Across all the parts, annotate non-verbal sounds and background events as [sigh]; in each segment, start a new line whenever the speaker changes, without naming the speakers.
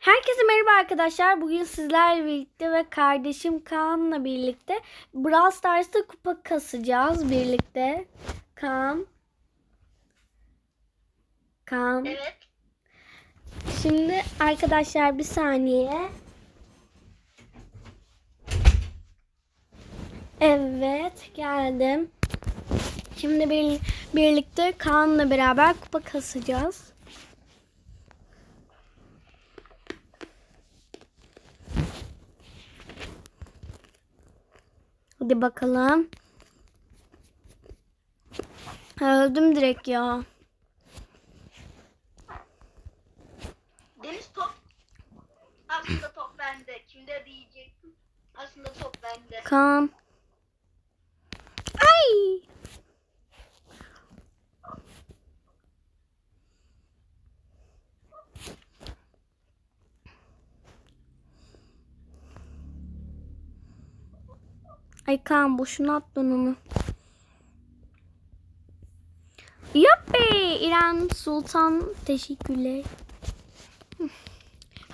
Herkese merhaba arkadaşlar. Bugün sizlerle birlikte ve kardeşim Kaan'la birlikte Brawl Stars'ta kupa kasacağız birlikte. Kaan. Kaan.
Evet.
Şimdi arkadaşlar bir saniye. Evet geldim. Şimdi bir, birlikte Kaan'la beraber kupa kasacağız. Hadi bakalım. Öldüm direkt ya.
Deniz top. Aslında top bende. Kimde diyecektim. Aslında top bende.
Kaan. Ay. Ay Kaan boşuna attın onu. Yuppi İrem Sultan teşekkürler.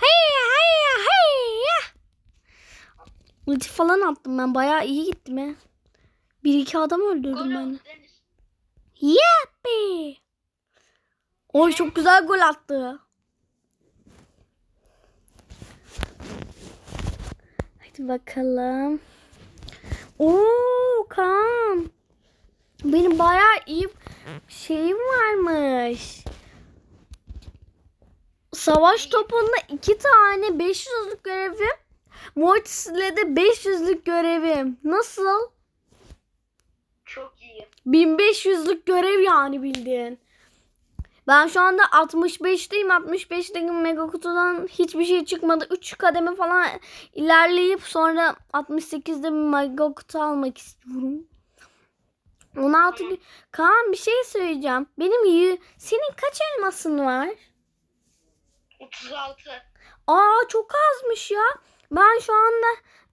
Hey hey hey. Ulti falan attım ben. Bayağı iyi gittim he. Bir iki adam öldürdüm ben. Yuppi. Oy çok güzel gol attı. Hadi bakalım. Oo Kaan. Benim bayağı iyi şeyim varmış. Savaş topunda iki tane 500'lük görevim. Mortis'le de 500'lük görevim. Nasıl?
Çok iyi.
1500'lük görev yani bildiğin. Ben şu anda 65'teyim. 65'teki mega kutudan hiçbir şey çıkmadı. 3 kademe falan ilerleyip sonra 68'de bir mega kutu almak istiyorum. 16 gün. Kaan bir şey söyleyeceğim. Benim y- senin kaç elmasın var?
36.
Aa çok azmış ya. Ben şu anda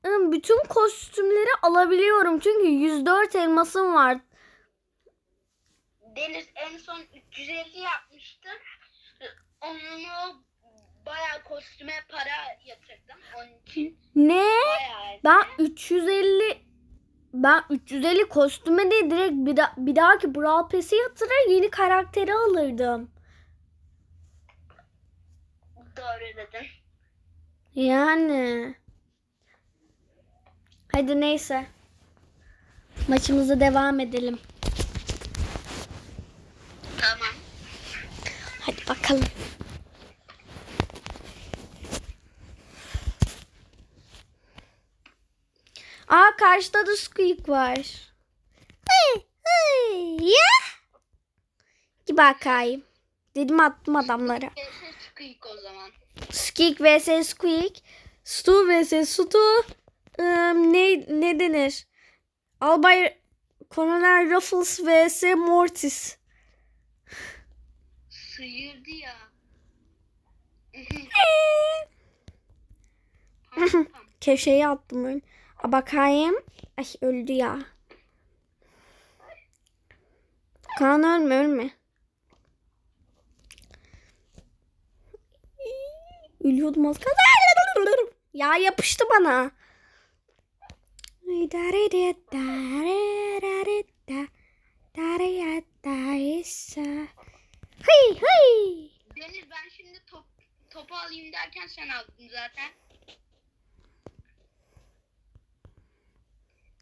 ım, bütün kostümleri alabiliyorum. Çünkü 104 elmasım var.
Deniz en son 350 yapmıştı. Onu bayağı kostüme para yatırdım. Onun için
Ne? Ben 350 ben 350 kostüme değil direkt bir, da, bir dahaki Brawl Pass'i yatırır yeni karakteri alırdım.
Doğru dedin.
Yani. Hadi neyse. Maçımıza devam edelim.
Tamam.
Hadi bakalım. Aa karşıda da Squeak var. Git bakayım. Dedim attım adamlara.
Çıkıyık o zaman.
Squeak vs Squeak. Stu vs Stu. Im, ne, ne denir? Albay Colonel Ruffles vs Mortis.
Sıyırdı ya. [laughs]
Köşeye attım öyle. A bakayım. Ay öldü ya. Kaan ölme ölme. Ölüyordum az kaldı. [laughs] Ya yapıştı bana. Hey hey.
Deniz ben şimdi top topu alayım derken sen aldın zaten.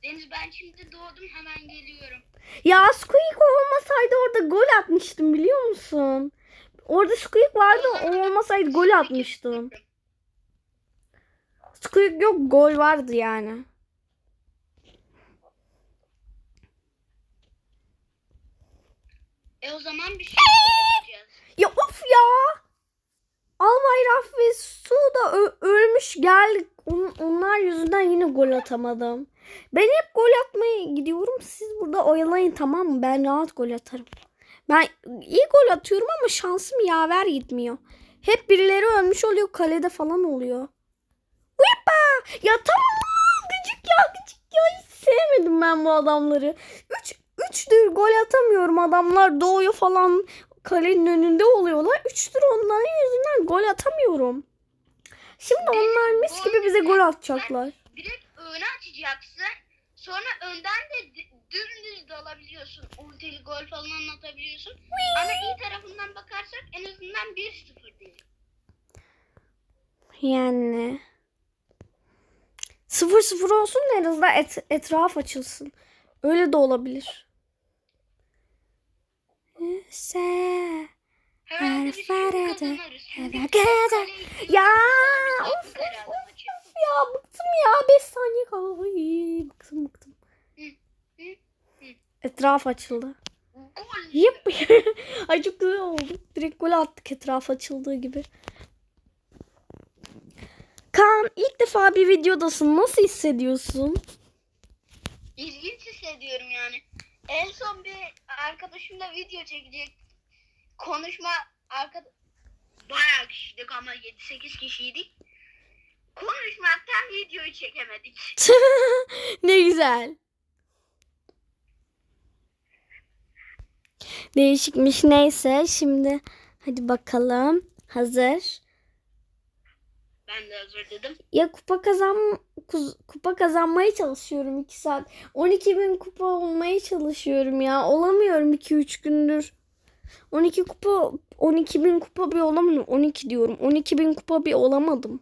Deniz ben şimdi doğdum hemen geliyorum.
Ya Squeak olmasaydı orada gol atmıştım biliyor musun? Orada Squeak vardı o olmasaydı gol atmıştım. Squeak yok gol vardı yani.
E o zaman bir şey.
Ya of ya. Albay Raf ve Su da ölmüş geldik. On- onlar yüzünden yine gol atamadım. Ben hep gol atmaya gidiyorum. Siz burada oyalayın tamam mı? Ben rahat gol atarım. Ben iyi gol atıyorum ama şansım yaver gitmiyor. Hep birileri ölmüş oluyor. Kalede falan oluyor. Hoppa! Ya tamam. Gıcık ya gıcık ya. Hiç sevmedim ben bu adamları. Üç, üçtür gol atamıyorum. Adamlar doğuyor falan kalenin önünde oluyorlar. Üçtür onların yüzünden gol atamıyorum. Şimdi onlar mis gibi bize gol atacaklar.
Direkt öne açacaksın. Sonra önden de dümdüz dalabiliyorsun. Ortayı gol falan atabiliyorsun. Ama iyi tarafından bakarsak en azından 1-0 değil.
Yani. Sıfır sıfır olsun da en azından et, etraf açılsın. Öyle de olabilir.
Biz
Her farede,
kaleyi iyi
Ya of of of ya bıktım ya 5 saniye kaldı. Ay, bıktım bıktım. Etraf açıldı. Yep. [laughs] Ay çok güzel oldu. Direkt gol attık etraf açıldığı gibi. Kaan ilk defa bir videodasın. Nasıl hissediyorsun?
İlginç hissediyorum yani. En son bir arkadaşımla video çekecek. Konuşma arkadaş bayağı kişiydik ama 7-8 kişiydik. Konuşmaktan videoyu çekemedik. [laughs]
ne güzel. Değişikmiş neyse şimdi hadi bakalım. Hazır.
Ben de hazır dedim.
Ya kupa kazan kupa kazanmaya çalışıyorum 2 saat. 12 bin kupa olmaya çalışıyorum ya. Olamıyorum 2-3 gündür. 12 kupa 12 bin kupa bir olamadım. 12 diyorum. 12 bin kupa bir olamadım.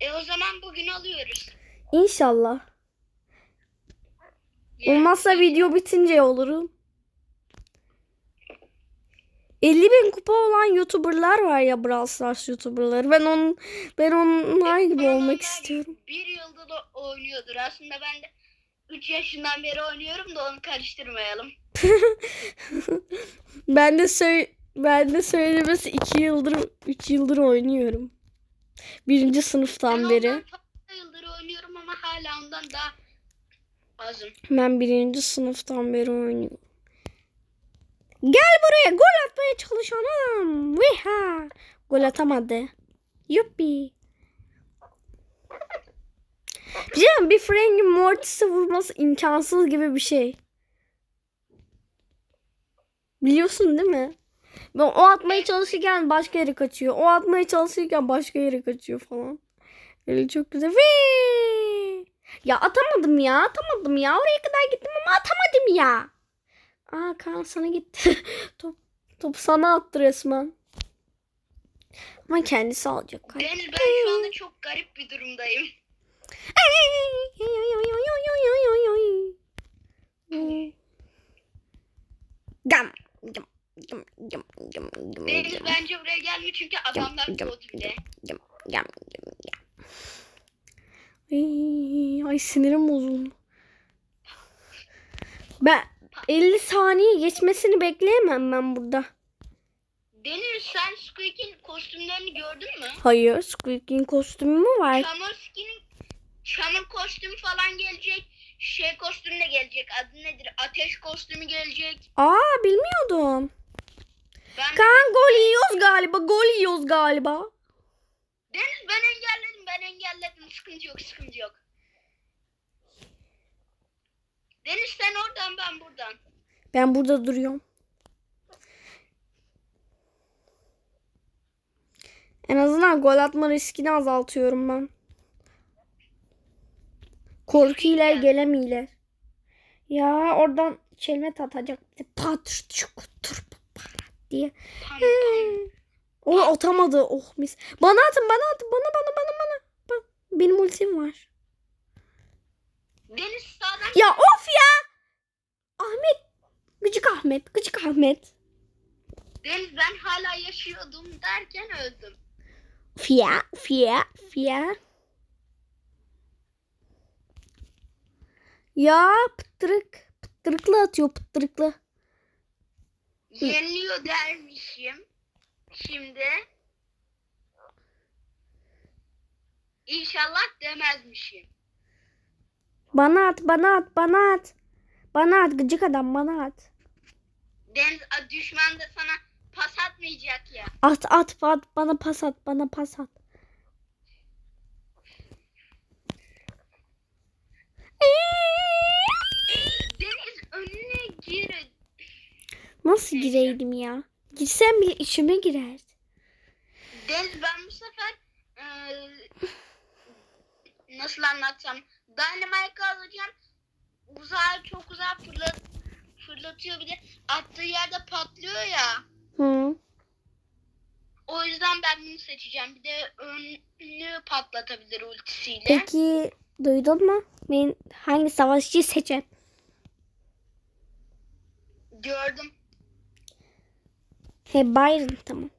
E o zaman bugün alıyoruz.
İnşallah.
Yani
Olmazsa video bitince olurum. 50 bin kupa olan YouTuber'lar var ya Brawl Stars YouTuber'ları. Ben on ben onlar gibi
onlar
olmak istiyorum.
Bir yılda da oynuyordur. Aslında ben de 3 yaşından beri oynuyorum da onu karıştırmayalım. [laughs]
Ben de söyle ben de söylemesi 2 yıldır 3 yıldır oynuyorum. Birinci sınıftan
ben
beri.
fazla yıldır oynuyorum ama hala ondan daha azım.
Ben birinci sınıftan beri oynuyorum. Gel buraya gol atmaya çalışanım. Viha. Gol atamadı. Yuppi. Bir, bir Frank'in Mortis'e vurması imkansız gibi bir şey. Biliyorsun değil mi? Ben o atmaya çalışırken başka yere kaçıyor. O atmaya çalışırken başka yere kaçıyor falan. Öyle çok güzel. Vii! Ya atamadım ya. Atamadım ya. Oraya kadar gittim ama atamadım ya. Aa Kaan sana gitti. [laughs] top, top sana attı resmen. Ama kendisi alacak.
Deniz ben şu anda çok garip bir durumdayım.
Gam, gam, gam, gam, gam, gam,
Deniz bence buraya gelmiyor çünkü adamlar bot bile.
Gam, gam, gam, gam. Ay, ay sinirim bozuldu. Ben 50 saniye geçmesini bekleyemem ben burada.
Deniz sen Squeak'in kostümlerini gördün mü?
Hayır, Squeak'in kostümü mü var?
Çamur skinin çamur kostümü falan gelecek. Şey kostümü de gelecek. Adı nedir? Ateş kostümü gelecek.
Aa bilmiyordum.
Ben
Kaan gol yiyoruz galiba. Gol yiyoruz galiba.
Deniz ben engelledim. Ben engelledim. Sıkıntı yok. Sıkıntı yok. Deniz sen oradan ben buradan.
Ben burada duruyorum. En azından gol atma riskini azaltıyorum ben. Korkuyla gelemiyorlar. Ya oradan çelme atacak. Pat çuk tur pat diye. O atamadı. Oh mis. Bana atın bana atın. Bana bana bana bana. Benim ultim var.
Deniz sağdan
Ya of ya. Ahmet. Gıcık Ahmet. Gıcık Ahmet.
Deniz ben hala yaşıyordum derken öldüm.
Fia, fia, fia. Ya pıttırık. Pıttırıklı atıyor pıttırıklı.
Yeniliyor dermişim. Şimdi İnşallah demezmişim.
Bana at, bana at, bana at. Bana at gıcık adam bana at.
Deniz düşman da sana pas atmayacak ya.
At at at bana pas at bana pas at.
Deniz önüne gir.
Nasıl gireydim ya? Girsem bile içime girerdi.
Deniz ben bu sefer e, nasıl anlatsam. Dynamite alacağım. Uzağa çok uzağa fırlat, fırlatıyor bir de attığı yerde patlıyor ya.
Hı.
O yüzden ben bunu seçeceğim. Bir de önünü patlatabilir ultisiyle.
Peki duydun mu? Ben hangi savaşçıyı seçeceğim?
Gördüm.
He Byron tamam.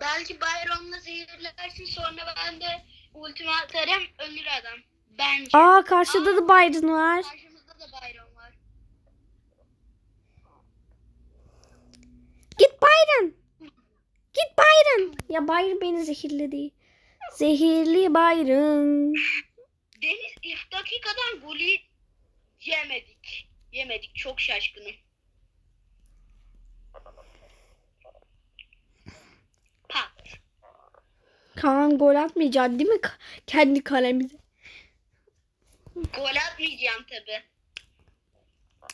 Belki Byron'la zehirlersin sonra ben de ultimi atarım ölür adam. Bence.
Aa karşıda da Byron var.
Karşımızda da Byron var.
Git Byron. Git Byron. Ya Byron beni zehirledi. Zehirli Byron.
Deniz ilk dakikadan golü yemedik. Yemedik. Çok şaşkınım. Pat.
Kaan gol atmayacak değil mi? Kendi kalemize.
Gol atmayacağım tabi.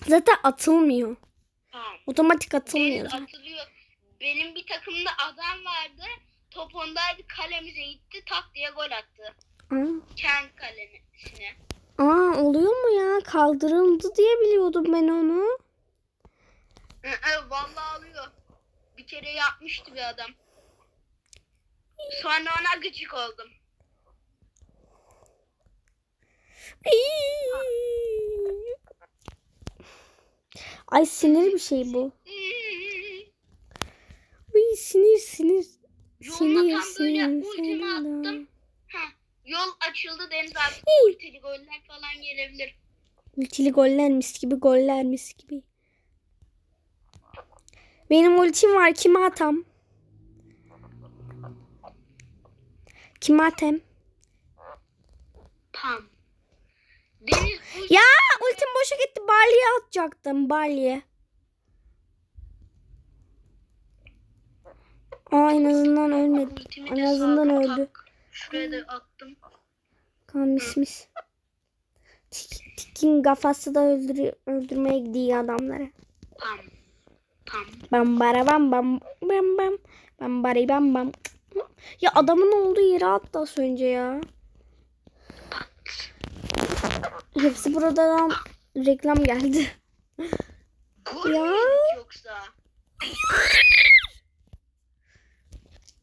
Zaten atılmıyor.
Tamam.
Otomatik atılmıyor.
Deniz atılıyor. Benim bir takımda adam vardı. Top ondaydı kalemize gitti. Tak diye gol attı.
Aa,
Kendi kalesine.
aa oluyor mu ya? Kaldırıldı diye biliyordum ben onu.
Vallahi alıyor. Bir kere yapmıştı bir adam. Sonra ona gıcık oldum.
Ay sinir bir şey bu. Ay sinir sinir.
Yoluna
Sinir
tam böyle ultimi attım. Heh, yol açıldı Deniz artık ultili goller falan gelebilir.
Ultili goller mis gibi goller mis gibi. Benim ultim var kime atam? Kime atam?
Pam. Deniz
Ya ultim boşa gitti. Balye atacaktım. Balye. Aa en azından ölmedi. En azından öldü.
Şuraya da attım.
Kan mis mis. Tik, tikin kafası da öldür öldürmeye gidiyor adamları.
Pam. Pam.
Bam bara bam bam bam bam. Bam bari bam bam. Ya adamın olduğu yere attı az önce ya. Hepsi buradan reklam geldi. Ya.
yoksa?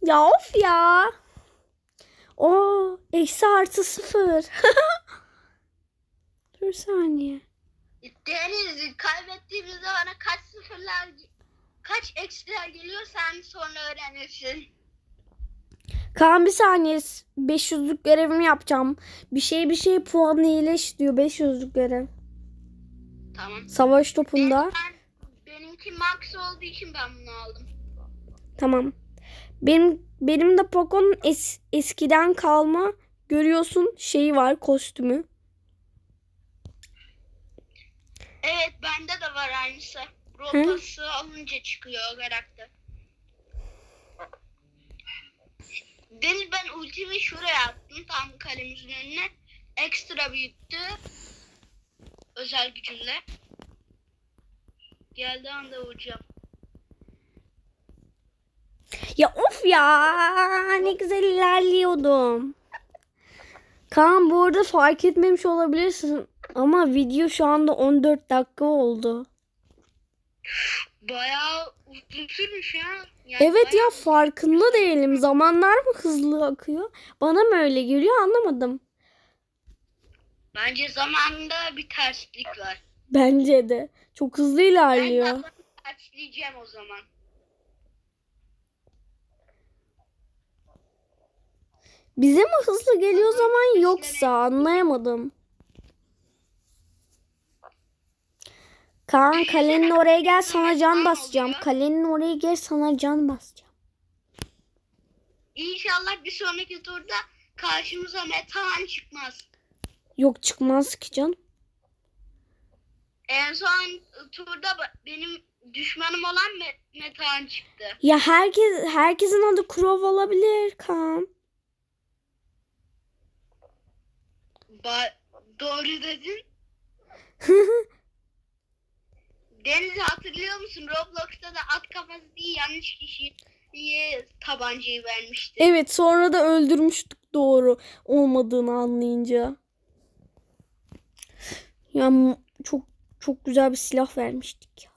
Ya of ya. O eksi artı sıfır. [laughs] Dur saniye.
Deniz kaybettiğimiz zamana kaç sıfırlar kaç eksiler geliyor sen sonra öğrenirsin.
Kaan bir saniye 500'lük görevimi yapacağım. Bir şey bir şey puanı iyileş diyor 500'lük görev.
Tamam.
Savaş topunda.
Ben, benimki max olduğu için ben bunu aldım.
Tamam. Benim benim de Poco'nun es- eskiden kalma görüyorsun şeyi var kostümü.
Evet bende de var aynısı. Rotası alınca çıkıyor o karakter. Deniz ben ultimi şuraya attım tam kalemizin önüne. Ekstra büyüktü. Özel gücümle. Geldiği anda vuracağım.
Ya of ya ne güzel ilerliyordum. Kaan bu arada fark etmemiş olabilirsin ama video şu anda 14 dakika oldu.
Bayağı uzun sürmüş ya. Yani
Evet ya farkında değilim. Zamanlar mı hızlı akıyor? Bana mı öyle geliyor anlamadım.
Bence zamanında bir terslik var.
Bence de. Çok hızlı
Ben
ilerliyor.
zaten tersleyeceğim o zaman.
Bize mi hızlı geliyor zaman yoksa anlayamadım. Kaan kalenin oraya gel sana can basacağım. Kalenin oraya gel sana can basacağım.
İnşallah bir sonraki turda karşımıza metan çıkmaz.
Yok çıkmaz ki can.
En son turda benim düşmanım olan me- metan çıktı.
Ya herkes herkesin adı Krov olabilir Kaan.
Ba- doğru dedin. [laughs] Deniz'i hatırlıyor musun? Roblox'ta da at kafası değil yanlış kişi niye tabancayı vermişti?
Evet sonra da öldürmüştük doğru olmadığını anlayınca. Ya çok çok güzel bir silah vermiştik ya.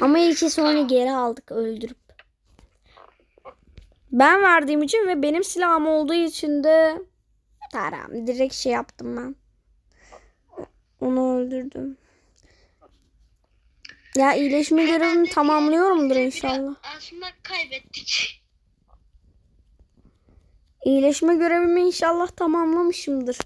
Ama iyi ki sonra geri aldık öldürüp. Ben verdiğim için ve benim silahım olduğu için de tamam direkt şey yaptım ben. Onu öldürdüm. Ya iyileşme görevimi tamamlıyorumdur inşallah.
Aslında kaybettik.
İyileşme görevimi inşallah tamamlamışımdır.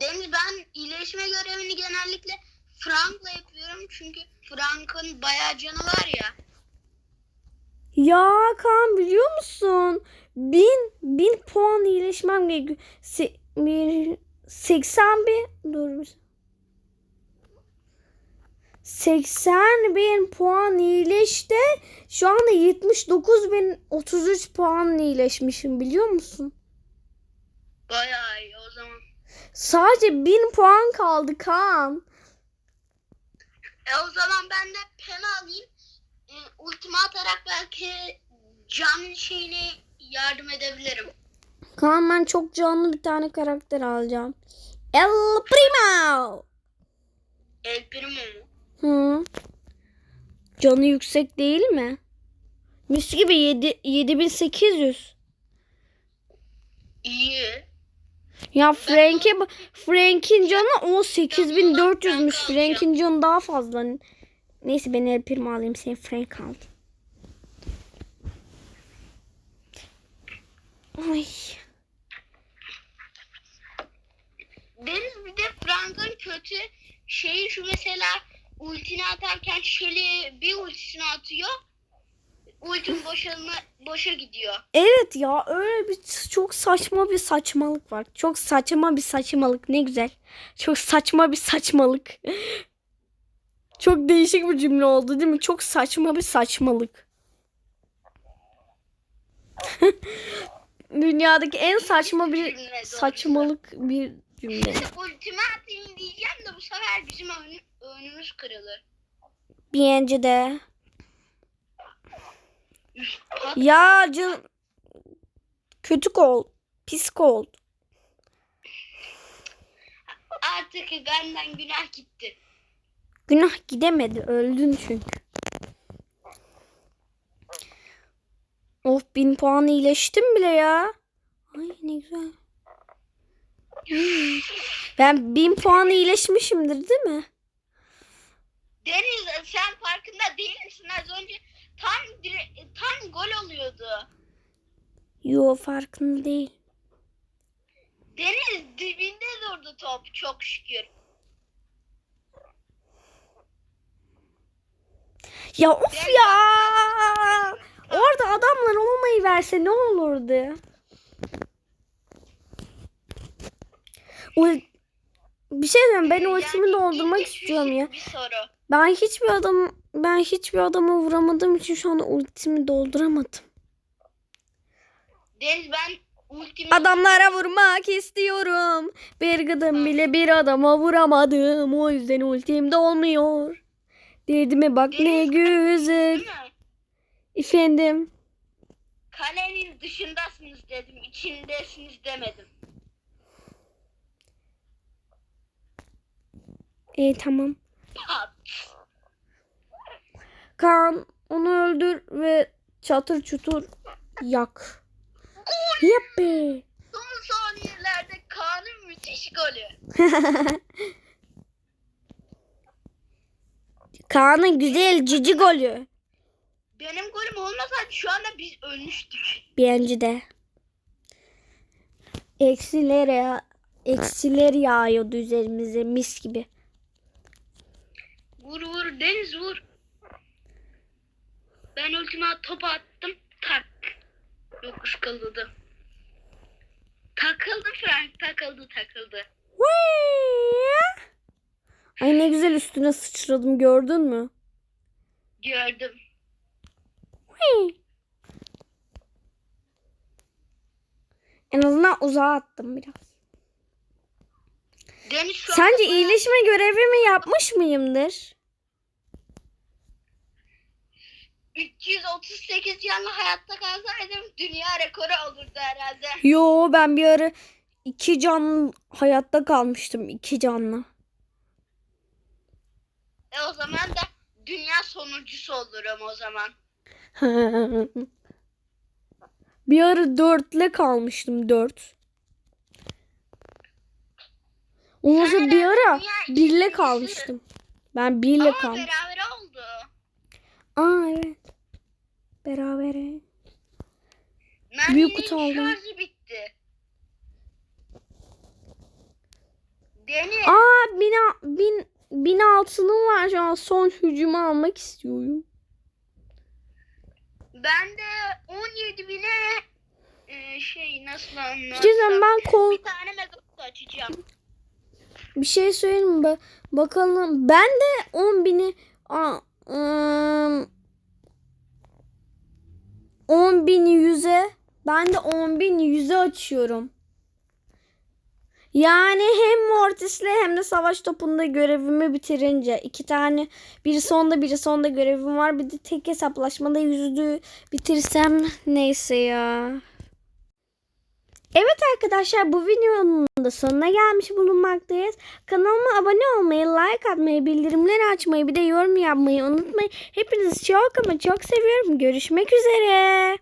Deniz ben iyileşme görevini genellikle Frank'la yapıyorum çünkü Frank'ın bayağı canı var ya.
Ya Kaan biliyor musun? Bin, bin puan iyileşmem gerekiyor. Se, bir, 80 bin. Dur bir. 80 bin puan iyileşti. Şu anda 79 bin 33 puan iyileşmişim biliyor musun?
Bayağı iyi o zaman.
Sadece 1000 puan kaldı Kaan.
E o zaman ben de pen alayım. E, ultimi atarak belki can şeyine yardım edebilirim.
Kaan ben çok canlı bir tane karakter alacağım. El Primo.
El Primo mu?
Hı. Canı yüksek değil mi? Mis gibi 7 7800.
İyi.
Ya Frank'e Frank'in canı o 8400'müş. Frank'in canı daha fazla. Neyse ben El Primo alayım sen Frank al. Ay.
Deniz bir de Frank'ın kötü şeyi şu mesela ultini atarken Shelly bir ultisini atıyor. Ultim boşa, boşa gidiyor.
Evet ya öyle bir çok saçma bir saçmalık var. Çok saçma bir saçmalık ne güzel. Çok saçma bir saçmalık. Çok değişik bir cümle oldu değil mi? Çok saçma bir saçmalık. [laughs] Dünyadaki en saçma bir saçmalık bir cümle.
Ultimi atayım diyeceğim de bu sefer bizim önümüz kırılır.
Bence de. Ya can kötü kol, pis kol.
Artık benden günah gitti.
Günah gidemedi. Öldün çünkü. Of bin puan iyileştim bile ya. Ay ne güzel. Ben bin puan iyileşmişimdir değil mi?
Deniz sen farkında değil misin? Az önce tam dire- tam gol oluyordu.
Yo farkında değil.
Deniz dibinde durdu top çok şükür.
Ya of ya. Orada adamlar olmayı verse ne olurdu? Ul- bir şey diyeyim ben ultimi doldurmak istiyorum ya.
Bir soru.
Ben hiçbir adam ben hiçbir adamı vuramadığım için şu anda ultimi dolduramadım.
Deniz ben ultimi
Adamlara vurmak istiyorum. Bir gıdım bile bir adama vuramadım. O yüzden ultim de olmuyor. Dediğime bak ne güzel. Efendim.
Kalenin dışındasınız dedim. içindesiniz demedim.
E tamam.
Pat.
Kaan onu öldür ve çatır çutur yak. Yappi.
Son saniyelerde Kaan'ın müthiş golü. [laughs]
Kaan'ın güzel cici golü.
Benim golüm olmasaydı şu anda biz ölmüştük.
Bence de. Eksiler ya, eksiler yağıyordu üzerimize mis gibi.
Vur vur Deniz vur. Ben ultima top attım. Tak. Yok ıskaladı. Takıldı Frank takıldı takıldı.
Ay ne güzel üstüne sıçradım gördün mü?
Gördüm.
En azından uzağa attım biraz. Sence iyileşme görevimi yapmış mıyımdır?
38 canlı hayatta kalsaydım dünya rekoru olurdu herhalde.
Yo ben bir ara iki canlı hayatta kalmıştım. iki canlı.
E o zaman da dünya sonuncusu olurum o zaman. [laughs]
bir ara dörtle kalmıştım. Dört. Ondan sonra bir ara birle kalmıştım. Ben birle
Ama
kalmıştım.
beraber oldu.
Aa evet. Berabere. Büyük kutu aldım.
şarjı bitti. Deniz.
Aa bin, bin, bin altınım var şu an. Son hücumu almak istiyorum.
Ben de 17 bine e, şey nasıl anlatsam.
şey diyeceğim, ben kol
Bir tane megakutu açacağım.
bir şey söyleyeyim mi? Ba- Bakalım ben de 10 bini aa, ım, 10 bini yüze ben de 10 bin yüze açıyorum. Yani hem Mortis'le hem de savaş topunda görevimi bitirince iki tane biri sonda biri sonda görevim var. Bir de tek hesaplaşmada yüzü bitirsem neyse ya. Evet arkadaşlar bu videonun da sonuna gelmiş bulunmaktayız. Kanalıma abone olmayı, like atmayı, bildirimleri açmayı bir de yorum yapmayı unutmayın. Hepinizi çok ama çok seviyorum. Görüşmek üzere.